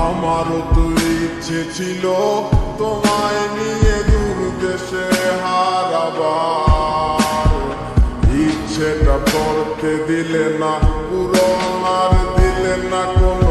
আমারও তো ইচ্ছে ছিল তোমায় নিয়ে দূর দেশে হারাবার ইচ্ছেটা করতে দিলে না পূরণ আর দিলে না কোনো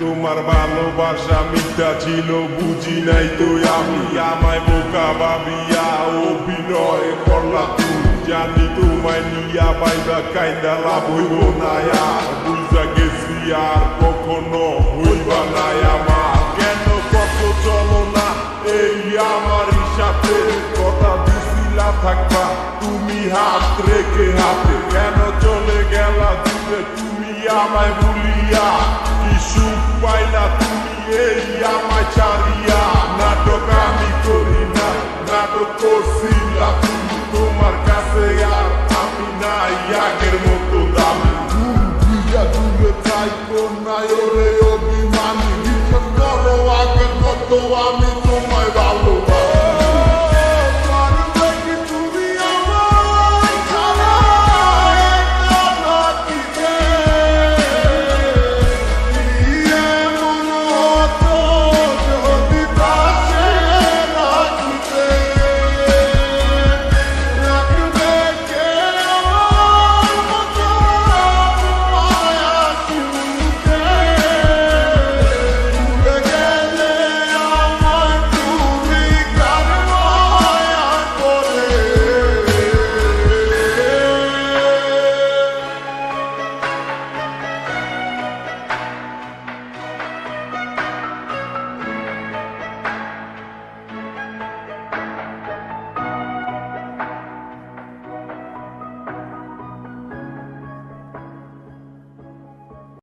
তোমার ভালোবাসা মিথ্যা ছিল, বুঝি নাই তো আমি। আমায় বোকা ভাবিয়া অভিনয় করলা তুমি। জানি তোমায় নিয়া বাইবা কাইন্দা লাভ হইব না বুঝা গেছি আর কখনো হইবা আমার। কেন কত চলো না, এই আমার কথা দিছিলা থাকবা, তুমি হাত রেখে হাতে। কেন চলে গেলা তুমি আমায় তুমি এই আমায় ছাড়িয়া নাটক আমি করি না নাটক করছিলা তুমি তোমার কাছে আর আমি নাই আগের মতো দামি দিয়া দূরে থাইকো নাই ওরে অভিমানী বিশ্বাস করো আগের মতো আমি